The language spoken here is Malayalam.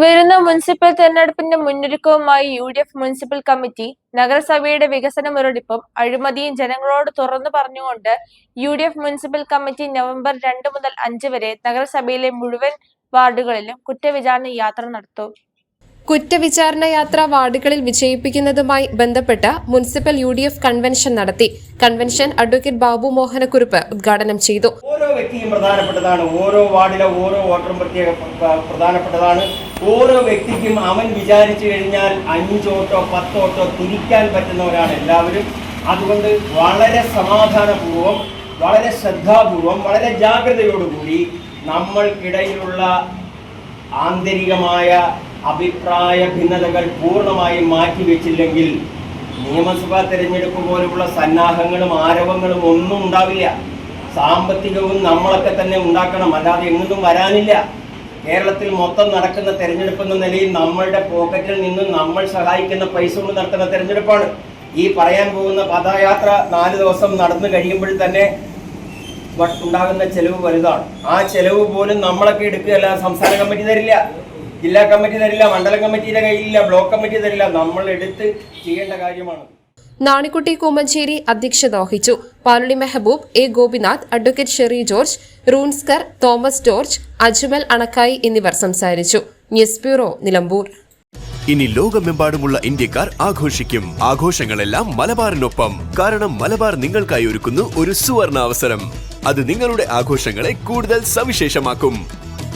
വരുന്ന മുനിസിപ്പൽ തെരഞ്ഞെടുപ്പിന്റെ മുന്നൊരുക്കവുമായി U D F municipal committee നഗരസഭയുടെ വികസന മുരടിപ്പും അഴിമതിയും ജനങ്ങളോട് തുറന്നു പറഞ്ഞുകൊണ്ട് U D F municipal committee November രണ്ട് മുതൽ അഞ്ച് വരെ നഗരസഭയിലെ മുഴുവൻ വാർഡുകളിലും കുറ്റവിചാരണ യാത്ര നടത്തും. കുറ്റവിചാരണ യാത്ര വാർഡുകളിൽ വിജയിപ്പിക്കുന്നതുമായി ബന്ധപ്പെട്ട് municipal U D F convention നടത്തി. കൺവെൻഷൻ അഡ്വക്കേറ്റ് ബാബു മോഹനക്കുറുപ്പ് ഉദ്ഘാടനം ചെയ്തു. ഓരോ വ്യക്തിയും പ്രധാനപ്പെട്ടതാണ്. ഓരോ വാർഡിലെ ഓരോ വോട്ടറും പ്രത്യേക പ്ര- പ്രധാനപ്പെട്ടതാണ്. ഓരോ വ്യക്തിക്കും അവൻ വിചാരിച്ചു കഴിഞ്ഞാൽ അഞ്ചോട്ടോ പത്തോട്ടോ തിരിക്കാൻ പറ്റുന്നവരാണ് എല്ലാവരും. അതുകൊണ്ട് വളരെ സമാധാനപൂർവം വളരെ ശ്രദ്ധാപൂർവം വളരെ ജാഗ്രതയോടുകൂടി നമ്മൾക്കിടയിലുള്ള ആന്തരികമായ അഭിപ്രായ ഭിന്നതകൾ പൂർണമായും മാറ്റിവെച്ചില്ലെങ്കിൽ നിയമസഭാ തിരഞ്ഞെടുപ്പ് പോലുള്ള സന്നാഹങ്ങളും ആരവങ്ങളും ഒന്നും ഉണ്ടാവില്ല. സാമ്പത്തികവും നമ്മളൊക്കെ തന്നെ ഉണ്ടാക്കണം. അല്ലാതെ എങ്ങും വരാനില്ല. കേരളത്തിൽ മൊത്തം നടക്കുന്ന തെരഞ്ഞെടുപ്പ് എന്ന നിലയിൽ നമ്മളുടെ പോക്കറ്റിൽ നിന്നും നമ്മൾ സഹായിക്കുന്ന പൈസ കൊണ്ട് നടത്തുന്ന തെരഞ്ഞെടുപ്പാണ്. ഈ പറയാൻ പോകുന്ന പദയാത്ര നാല് ദിവസം നടന്നു കഴിയുമ്പോൾ തന്നെ ഉണ്ടാകുന്ന ചെലവ് വലുതാണ്. ആ ചെലവ് പോലും നമ്മളൊക്കെ എടുക്കുകയല്ല സംസ്ഥാന കമ്മിറ്റി തരില്ല. ജില്ലാ കമ്മിറ്റി തരില്ല മണ്ഡലം കമ്മിറ്റിയുടെ കയ്യിലില്ല ബ്ലോക്ക് കമ്മിറ്റി തരില്ല. നമ്മൾ എടുത്ത് ചെയ്യേണ്ട കാര്യമാണ്. നാണിക്കുട്ടി കൂമഞ്ചേരി അധ്യക്ഷത വഹിച്ചു. Paluli Mehboob A Gopinath advocate Sherry George റൂൺസ്കർ തോമസ് ജോർജ് അജ്മൽ അണക്കായി എന്നിവർ സംസാരിച്ചു. News bureau Nilambur. ഇനി ലോകമെമ്പാടുമുള്ള ഇന്ത്യക്കാർ ആഘോഷിക്കും. ആഘോഷങ്ങളെല്ലാം മലബാറിനൊപ്പം. കാരണം മലബാർ നിങ്ങൾക്കായി ഒരുക്കുന്നു ഒരു സുവർണ അവസരം അത് നിങ്ങളുടെ ആഘോഷങ്ങളെ കൂടുതൽ സവിശേഷമാക്കും.